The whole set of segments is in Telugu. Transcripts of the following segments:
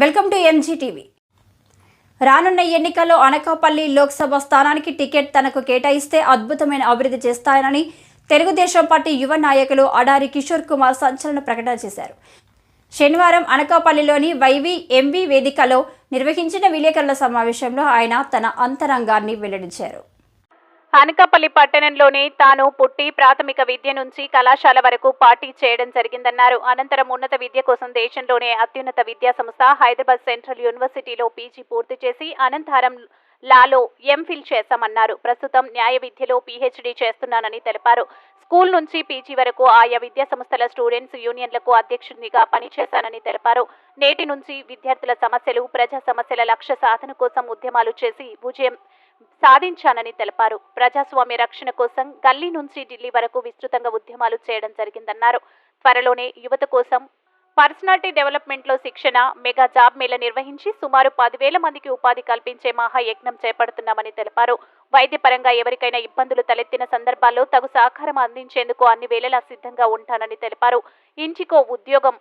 వెల్కమ్ టు ఎంజీటీవీ రానున్న ఎన్నికల్లో అనకాపల్లి లోక్సభ స్థానానికి టికెట్ తనకు కేటాయిస్తే అద్భుతమైన అభివృద్ధి చేస్తానని తెలుగుదేశం పార్టీ యువ నాయకులు అడారి కిషోర్ కుమార్ సంచలన ప్రకటన చేశారు. శనివారం అనకాపల్లిలోని వైవి ఎంవి వేదికలో నిర్వహించిన విలేకరుల సమావేశంలో ఆయన తన అంతరంగాన్ని వెల్లడించారు. అనకాపల్లి పట్టణంలోనే తాను పుట్టి ప్రాథమిక విద్య నుంచి కళాశాల వరకు పార్టీ చేయడం జరిగిందన్నారు. అనంతరం ఉన్నత విద్య కోసం దేశంలోనే అత్యున్నత విద్యా సంస్థ హైదరాబాద్ సెంట్రల్ యూనివర్సిటీలో పీజీ పూర్తి చేసి అనంతరం లాలో ఎంఫిల్ చేశామన్నారు. ప్రస్తుతం న్యాయ విద్యలో పీహెచ్డీ చేస్తున్నానని తెలిపారు. స్కూల్ నుంచి పీజీ వరకు ఆయా విద్యా సంస్థల స్టూడెంట్స్ యూనియన్లకు అధ్యక్షునిగా పనిచేశానని తెలిపారు. నేటి నుంచి విద్యార్థుల సమస్యలు ప్రజా సమస్యల లక్ష్య సాధన కోసం ఉద్యమాలు చేసి విజయం సాధించానని తెలిపారు. ప్రజాస్వామ్య రక్షణ కోసం గల్లీ నుంచి ఢిల్లీ వరకు విస్తృతంగా ఉద్యమాలు చేయడం జరిగిందన్నారు. త్వరలోనే యువత కోసం పర్సనాలిటీ డెవలప్మెంట్లో శిక్షణ మెగా జాబ్ మేళ నిర్వహించి సుమారు పదివేల మందికి ఉపాధి కల్పించే మహాయజ్ఞం చేపడుతున్నామని తెలిపారు. వైద్యపరంగా ఎవరికైనా ఇబ్బందులు తలెత్తిన సందర్భాల్లో తగు సహకారం అందించేందుకు అన్ని వేళలా సిద్ధంగా ఉంటానని తెలిపారు. ఇంటికో ఉద్యోగం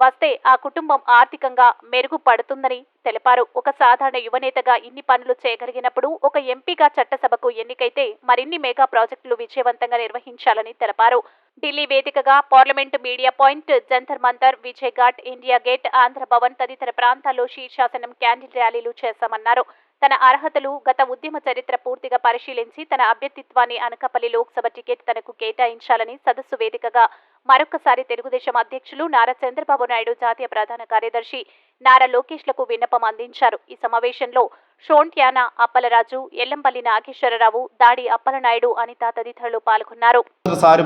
వస్తే ఆ కుటుంబం ఆర్థికంగా మెరుగుపడుతుందని తెలిపారు. ఒక సాధారణ యువనేతగా ఇన్ని పనులు చేయగలిగినప్పుడు ఒక ఎంపీగా చట్టసభకు ఎన్నికైతే మరిన్ని మెగా ప్రాజెక్టులు విజయవంతంగా నిర్వహించాలని తెలిపారు. ఢిల్లీ వేదికగా parliament media point Jantar Mantar Vijay Ghat India Gate Andhra Bhavan తదితర ప్రాంతాల్లో శీర్షాసనం క్యాండిల్ ర్యాలీలు చేశామన్నారు. తన అర్హతలు గత ఉద్యమ చరిత్ర పూర్తిగా పరిశీలించి తన అభ్యర్థిత్వాన్ని అనకాపల్లి లోక్సభ టికెట్ తనకు కేటాయించాలని సదస్సు వేదికగా మరొకసారి తెలుగుదేశం అధ్యక్షులు నారా చంద్రబాబు నాయుడు జాతీయ ప్రధాన కార్యదర్శి నారా లోకేష్లకు విన్నపం అందించారు. ఈ సమావేశంలో షోంట్యానా అప్పలరాజు ఎల్లంపల్లి నాగేశ్వరరావు దాడి అప్పలనాయుడు అనిత తదితరులు పాల్గొన్నారు.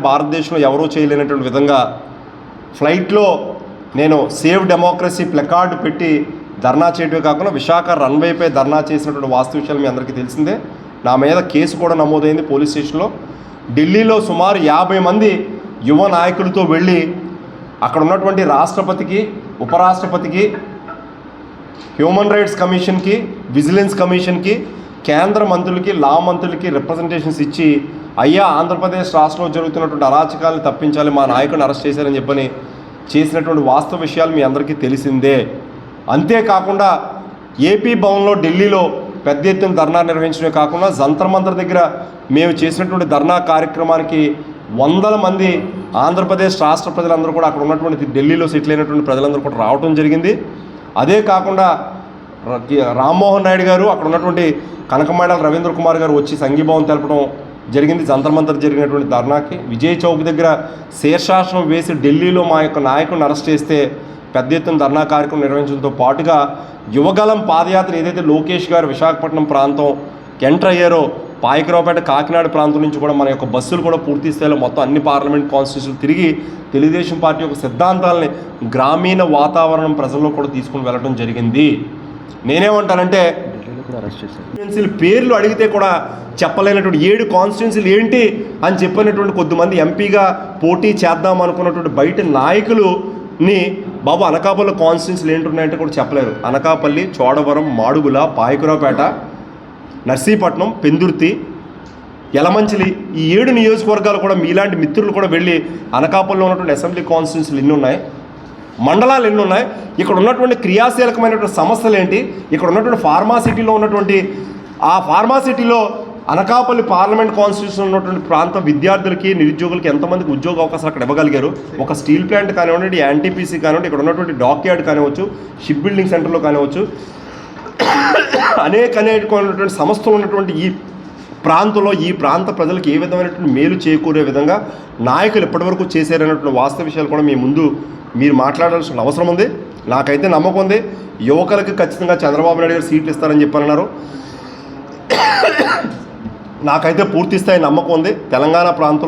భారతదేశంలో ఎవరూ చేయలేనటువంటి విధంగా ఫ్లైట్లో నేను సేవ్ డెమోక్రసీ ప్లకార్డు పెట్టి ధర్నా చేయడమే కాకుండా విశాఖ రన్వేపై ధర్నా చేసినటువంటి వాస్తు విషయాలు మీ అందరికీ తెలిసిందే. నా మీద కేసు కూడా నమోదైంది పోలీస్ స్టేషన్లో. ఢిల్లీలో సుమారు యాభై మంది యువ నాయకులతో వెళ్ళి అక్కడ ఉన్నటువంటి రాష్ట్రపతికి ఉపరాష్ట్రపతికి హ్యూమన్ రైట్స్ కమిషన్కి విజిలెన్స్ కమిషన్కి కేంద్ర మంత్రులకి లా మంత్రులకి రిప్రజెంటేషన్స్ ఇచ్చి అయ్యా ఆంధ్రప్రదేశ్ రాష్ట్రంలో జరుగుతున్నటువంటి అరాచకాలను తప్పించాలి మా నాయకుడిని అరెస్ట్ చేశారని చెప్పని చేసినటువంటి వాస్తవ విషయాలు మీ అందరికీ తెలిసిందే. అంతేకాకుండా ఏపీ భవన్లో ఢిల్లీలో పెద్ద ఎత్తున ధర్నా నిర్వహించడమే కాకుండా జంతర్ మంతర్ దగ్గర మేము చేసినటువంటి ధర్నా కార్యక్రమానికి వందల మంది ఆంధ్రప్రదేశ్ రాష్ట్ర ప్రజలందరూ కూడా అక్కడ ఉన్నటువంటి ఢిల్లీలో సెటిల్ అయినటువంటి ప్రజలందరూ కూడా రావడం జరిగింది. అదే కాకుండా రామ్మోహన్ నాయుడు గారు అక్కడ ఉన్నటువంటి కనకమాడల రవీంద్ర కుమార్ గారు వచ్చి సంఘీభావం తెలపడం జరిగింది. జంతర్మంతర్ జరిగినటువంటి ధర్నాకి. విజయ్ చౌక్ దగ్గర శీర్షాసనం వేసి ఢిల్లీలో మా యొక్క నాయకుడిని అరెస్ట్ చేస్తే పెద్ద ఎత్తున ధర్నా కార్యక్రమం నిర్వహించడంతో పాటుగా యువగలం పాదయాత్ర ఏదైతే లోకేష్ గారు విశాఖపట్నం ప్రాంతం ఎంటర్ అయ్యారో పాయకరావుపేట కాకినాడ ప్రాంతం నుంచి కూడా మన యొక్క బస్సులు కూడా పూర్తి స్థాయిలో మొత్తం అన్ని పార్లమెంట్ కాన్స్టిట్యూషన్ తిరిగి తెలుగుదేశం పార్టీ యొక్క సిద్ధాంతాలని గ్రామీణ వాతావరణం ప్రజల్లో కూడా తీసుకుని వెళ్ళడం జరిగింది. నేనేమంటానంటే కాన్స్టిట్యున్సీల పేర్లు అడిగితే కూడా చెప్పలేనటువంటి ఏడు కాన్స్టిట్యున్సీలు ఏంటి అని చెప్పినటువంటి కొద్దిమంది ఎంపీగా పోటీ చేద్దాం అనుకున్నటువంటి బయట నాయకులుని బాబు అనకాపల్లి కాన్స్టిట్యున్సీలు ఏంటున్నాయంటే కూడా చెప్పలేరు. అనకాపల్లి చోడవరం మాడుగుల పాయకురావుపేట నర్సీపట్నం పెందుర్తి యలమంచిలి ఈ ఏడు నియోజకవర్గాలు కూడా మీలాంటి మిత్రులు కూడా వెళ్ళి అనకాపల్లిలో ఉన్నటువంటి అసెంబ్లీ కాన్స్టిట్యూన్సీలు ఎన్ని ఉన్నాయి? మండలాలు ఎన్ని ఉన్నాయి? ఇక్కడ ఉన్నటువంటి క్రియాశీలకమైనటువంటి సమస్యలు ఏంటి? ఇక్కడ ఉన్నటువంటి ఫార్మాసిటీలో ఉన్నటువంటి ఆ ఫార్మాసిటీలో అనకాపల్లి పార్లమెంట్ కాన్స్టిట్యూషన్ ఉన్నటువంటి ప్రాంత విద్యార్థులకి నిరుద్యోగులకి ఎంతమందికి ఉద్యోగ అవకాశాలు అక్కడ ఇవ్వగలిగారు? ఒక స్టీల్ ప్లాంట్ కానివ్వండి ఎన్టీపీసీ కానివ్వండి ఇక్కడ ఉన్నటువంటి డాక్ యార్డ్ కానివ్వచ్చు షిప్ బిల్డింగ్ సెంటర్లో కానివ్వచ్చు అనేక అనేకమైనటువంటి సంస్థలు ఉన్నటువంటి ఈ ప్రాంతంలో ఈ ప్రాంత ప్రజలకు ఏ విధమైనటువంటి మేలు చేకూరే విధంగా నాయకులు ఇప్పటివరకు చేశారనేటువంటి వాస్తవ విషయాలు కూడా మీ ముందు మీరు మాట్లాడాల్సిన అవసరం ఉంది. నాకైతే నమ్మకం ఉంది. యువకులకు ఖచ్చితంగా చంద్రబాబు నాయుడు గారు సీట్లు ఇస్తారని చెప్పన్నారు నాకైతే పూర్తి స్థాయి నమ్మకం ఉంది. తెలంగాణ ప్రాంతంలో